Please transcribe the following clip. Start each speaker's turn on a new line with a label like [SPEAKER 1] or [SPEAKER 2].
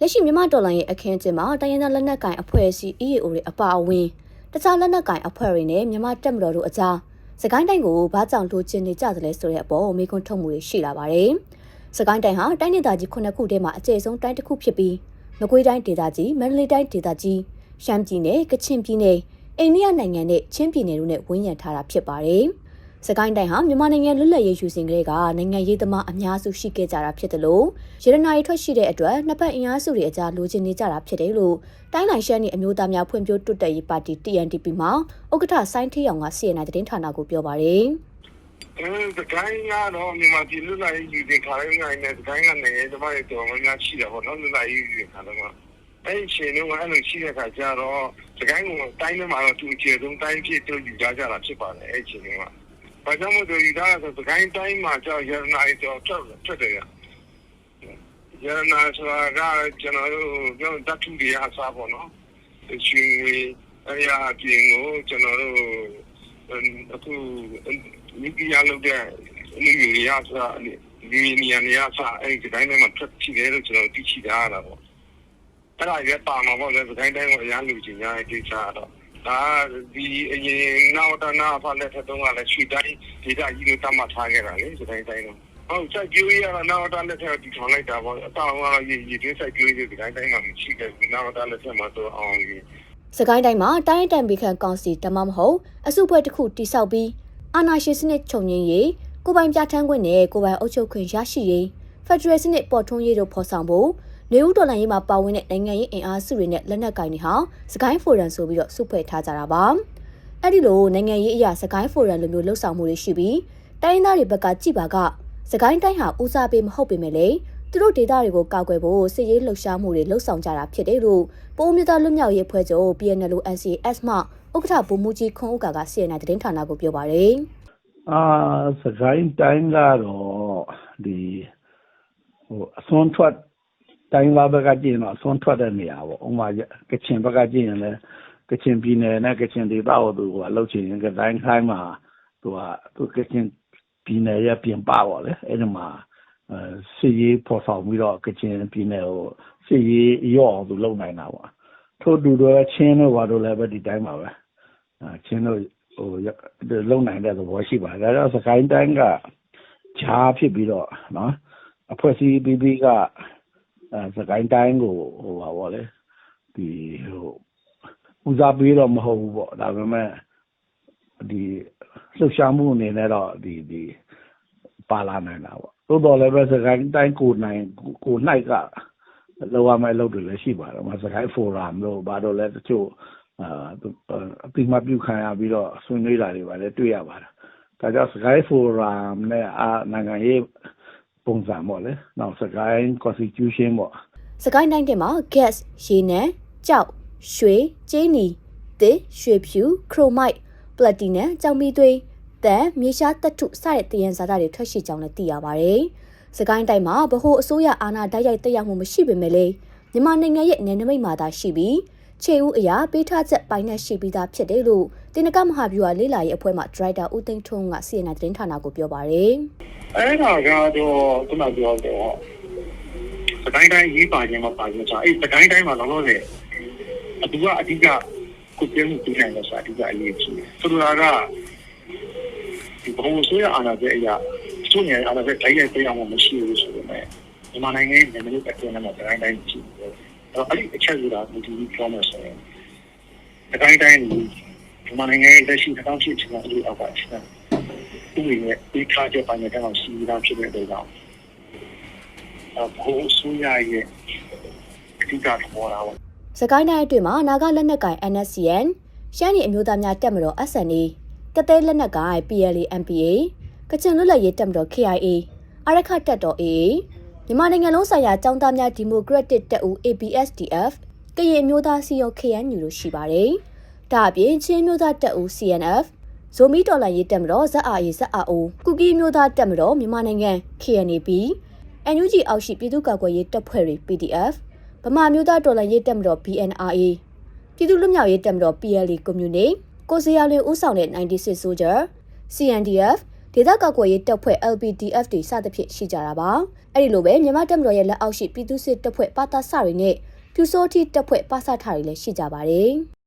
[SPEAKER 1] လက်ရှိမြန်မာဒေါ်လာရဲ့အခင်းအကျင်းမှာတိုင်းရင်းသားလက်နက်ကိုင်အဖွဲ့အစည်း EAO တွေအပါအဝင်တခြားလက်နက်ကိုင်အဖွဲ့တွေနဲ့မြန်မာတပ်မတော်တို့အကြားစကိုင်းတိုင်းကိုဘာကြောင့်ထိုးချင်နေကြသလဲဆိုတဲ့အပေါ်မေးခွန်းထုတ်မှုတွေရှိလာပါတယ်။စကိုင်းတိုင်းဟာတိုင်းဒေသကြီးခုနှစ်ခုထဲမှာအကျယ်ဆုံးတိုင်းတစ်ခုဖြစ်ပြီးမကွေးတိုင်းဒေသကြီးမန္တလေးတိုင်းဒေသကြီးရှမ်းပြည်နယ်ကချင်ပြည်နယ်အိန္ဒိယနိုင်ငံနဲ့ချင်းပြည်နယ်တို့နဲ့ဝန်းရံထားတာဖြစ်ပါတယ်။ စကိုင်းတိုင်းဟာမြန်မာနိုင်ငံလွတ်လပ်ရေးယူစဉ်ကလေးကနိုင်ငံရေးသမားအများစုရှိခဲ့ကြတာဖြစ်တယ်လို့ရတနာရီထွက်ရှိတဲ့အတွက်နှစ်ဖက်အင်အားစုတွေအကြားလိုချင်နေကြတာဖြစ်တယ်လို့တိုင်းလိုင်ရှမ်းနေအမျိုးသားများဖွံ့ဖြိုးတိုးတက်ရေးပါတီ TNDP မှာဥက္ကဋ္ဌစိုင်းထေးအောင်က CNN သတင်းဌာနကိုပြောပါတယ်။
[SPEAKER 2] အဲဒီတိုင်းကတော့မြန်မာပြည်လွတ်လပ်ရေးယူစဉ်ခါတိုင်းနိုင်တဲ့တိုင်းကနိုင်ငံသမားတွေတော်တော်များရှိတာပေါ့နော်လွတ်လပ်ရေးယူစဉ်ခါတော့အဲ့ဒီအချိန်တုန်းကအဲ့လိုရှိတဲ့ခါကျတော့စကိုင်းကတိုင်းထဲမှာတော့သူအခြေဆုံးတိုင်းဖြစ်သူယူကြကြတာဖြစ်ပါတယ်အဲ့ဒီအချိန်က ဘာကြောင့်မို့လို့ဒီသားဆိုစကိုင်းတိုင်းမှာကြောက်ရနာရီတော့ထွက်ထွက်တယ်ရနာဆိုတာကကျွန်တော်တို့ပြောတတ်သူတွေအစားပေါ့နော်ရှင်အရာပြင်ကိုကျွန်တော်တို့အခုမိကြီးရလုပ်တဲ့အမှုတွေရဆိုတာဒီနေရာနေရာစားအဲ့ဒီတိုင်းမှာထွက်ဖြစ်တယ်လို့ကျွန်တော်သိရှိတာလားပေါ့အဲ့ဒါရပါမှာပေါ့လေစကိုင်းတိုင်းကိုအရန်လူချင်းညာကိစ္စတော့ ဒါဒီအရင်နောက်တနာဖလက်ထက်တုန်းကလည်းရွှေတိုင်းဒေသကြီးကိုတတ်မှတ်ထားခဲ့တာလေစတိုင်းတိုင်းတော့ဟုတ်စိုက်ကြိုးရတာနောက်တလက်ထက်ဒီထောင်လိုက်တာပေါ့အတောင်ကရေရေတင်းစိုက်ကြိုးရဒီတိုင်းတိုင်းမှာမရှိခဲ့ဘူးနောက်တလက်ထက်မှာတော့အောင်ကြီး
[SPEAKER 1] စကိုင်းတိုင်းမှာတိုင်းတံပီခံကောင်စီတမမဟုတ်အစုဖွဲ့တစ်ခုတိစောက်ပြီးအာဏာရှင်စနစ်ချုပ်ငြိမ်းရေးကိုပိုင်ပြဋ္ဌာန်းခွင့်နဲ့ကိုပိုင်အုပ်ချုပ်ခွင့်ရရှိရေးဖက်ဒရယ်စနစ်ပေါ်ထွန်းရေးတို့ဖော်ဆောင်ဖို့ နေဦးတော်လှန်ရေးမှာပါဝင်တဲ့နိုင်ငံရေးအင်အားစုတွေနဲ့လက်နက်ကင်တွေဟာစကိုင်းဖိုရမ်ဆိုပြီးတော့စုဖွဲ့ထားကြတာပါအဲ့ဒီလိုနိုင်ငံရေးအရာစကိုင်းဖိုရမ်လိုမျိုးလှုပ်ဆောင်မှုတွေရှိပြီးတိုင်းသားတွေဘက်ကကြည်ပါကစကိုင်းတိုင်းဟာဦးစားပေးမဟုတ်ပေမဲ့လေသူတို့ဒေသတွေကိုကာကွယ်ဖို့စစ်ရေးလှုပ်ရှားမှုတွေလှုပ်ဆောင်ကြတာဖြစ်တယ်လို့ပိုးမြသားလွတ်မြောက်ရေးဖွဲ့ချုပ် PNL NCS မှဥက္ကဋ္ဌဗိုလ်မှူးကြီးခွန်ဥက္ကာက CNN သတင်းဌာနကိုပြောပါတယ်
[SPEAKER 3] အာစကိုင်းတိုင်းကတော့ဒီဟိုအစွန်းထွက် တိုင်းသားဘက်ကကြည့်ရင်တော့အစွန်းထွက်တဲ့နေရာပေါ့ဥပမာကချင်ဘက်ကကြည့်ရင်လည်းကချင်ပြည်နယ်နဲ့ကချင်ဒေသကိုသူကလှုပ်ချင်ရင်ကတိုင်းခိုင်းမှာသူကသူကချင်ပြည်နယ်ရဲ့ပြင်ပပေါ့လေအဲ့ဒီမှာစစ်ရေးပေါ်ဆောင်ပြီးတော့ကချင်ပြည်နယ်ကိုစစ်ရေးရော့အောင်သူလုပ်နိုင်တာပေါ့ထို့တူတော့ချင်းတို့ဘာလို့လဲပဲဒီတိုင်းပါပဲချင်းတို့ဟိုလုံနိုင်တဲ့သဘောရှိပါတယ်ဒါကြောင့်စကိုင်းတိုင်းကဂျားဖြစ်ပြီးတော့နော်အဖွဲ့အစည်းပြီးပြီးကအဲ စကိုင်းတိုင်းကိုဟိုပါဗောလေဒီဟိုဦးစားပေးတော့မဟုတ်ဘူးပေါ့ဒါပေမဲ့ဒီလှုပ်ရှားမှုအနေနဲ့တော့ဒီဒီပါလာနိုင်တာပေါ့သို့တော်လည်းပဲစကိုင်းတိုင်းကိုနိုင်ကိုနိုင်ကလောရမယ့်လုပ်တွေလည်းရှိပါတယ်။မစကိုင်းဖိုရမ်လို့ဘာလို့လဲတချို့အာအပိမပြုခံရပြီးတော့ဆွေးနွေးတာတွေပါလည်းတွေ့ရပါတယ်။ဒါကြောင့်စကိုင်းဖိုရမ်နဲ့အာနိုင်ငံရေး ပုံစံပေါ့လေနောက်စကိုင်း constitution ပေါ့
[SPEAKER 1] စကိုင်းတိုင်းထဲမှာ gas ရေနံကြောက်ရွှေကြေးနီတစ်ရွှေဖြူခရိုမိုက်ပလက်တီနမ်ကြောင်မီသွေးတန်မြေရှားတတုစတဲ့တယံဇာတာတွေထွက်ရှိကြောင်းလည်းသိရပါတယ်။စကိုင်းတိုင်းမှာဗဟိုအစိုးရအာဏာတိုက်ရိုက်တက်ရောက်မှုမရှိပေမဲ့လည်းမြန်မာနိုင်ငံရဲ့နယ်နိမိတ်မှာသာရှိပြီး ခြေဦးအရာပေးထားချက်ပိုင်းနဲ့ရှိပြီးသားဖြစ်တယ်လို့တင်နကမဟာဗျူဟာလေးလာရေးအဖွဲ့မှဒရိုက်တာဦးသိန်းထွန်းက CNN သတင်းဌာနကိုပြောပါတယ်။
[SPEAKER 2] အဲ့ဒါကတော့ခုနပြောတော့စကိုင်းတိုင်းရေးပါခြင်းမပါခြင်းဆိုအဲ့စကိုင်းတိုင်းမှာလောလောဆယ်အတူကအဓိကကိုပြင်းမှုပြနိုင်လို့ဆိုတာအဓိကအရေးကြီးတယ်။ဆိုလိုတာကဒီဘုံဆိုရအာဏာရဲ့အရာသူ့နေအာဏာရဲ့တိုင်းရဲ့တရားမှမရှိဘူးဆိုပေမဲ့မြန်မာနိုင်ငံရဲ့နိုင်ငံရေးအတွင်းမှာစကိုင်းတိုင်းရှိ တယ်။အဲ့ဒီအချက်ဆိုတာဒီဒီပြောမှဆိုရင်စကိုင်းတိုင်းမြန်မာနိုင်ငံရဲ့လက်ရှိတောင်းရှိချင်တဲ့အရေးအောက်ကရှိတယ်။ဒီရဲ့ဒီခါကျပိုင်းတဲ့ကောင်စီတာဖြစ်တဲ့အတွက်ကြောင့်ဘိုးဆိုရရဲ့အဓိကသဘောထားပါ
[SPEAKER 1] စကိုင်းတိုင်းအတွင်းမှာနာဂလက်နက်ကိုင် NSCN ရှမ်းပြည်အမျိုးသားများတပ်မတော် SNA ကတဲ့လက်နက်ကိုင် PLA MPA ကချင်လွတ်လပ်ရေးတပ်မတော် KIA အရခတပ်တော် AA မြန်မာနိုင်ငံလုံးဆိုင်ရာចောင်းသားများဒီမိုကရက်တစ်တပ်ဦး ABSDF ကရင်မျိုးသားစီယော KNU တို့ရှိပါတယ်။ဒါအပြင်ချင်းမျိုးသားတပ်ဦး CNF ဇိုမီတော်လိုင်းရေးတပ်မတော် ZRA ZRO ကုကီမျိုးသားတပ်မတော်မြန်မာနိုင်ငံ KNAB NUG အောက်ရှိပြည်သူ့ကာကွယ်ရေးတပ်ဖွဲ့တွေ PDF ဗမာမျိုးသားတော်လှန်ရေးတပ်မတော် BNRA ပြည်သူ့လွတ်မြောက်ရေးတပ်မတော် PLA Community ကိုစရာလွင်ဦးဆောင်တဲ့96 Soldier CNDF ဒေသကာကွယ်ရေးတပ်ဖွဲ့ LPDF တွေစသဖြင့်ရှိကြတာပါအဲ့ဒီလိုပဲမြန်မာတပ်မတော်ရဲ့လက်အောက်ရှိပြည်သူ့စစ်တပ်ဖွဲ့ပါတာစတွေနဲ့ပြူစောတိတပ်ဖွဲ့ပါစာထတွေလည်းရှိကြပါတယ်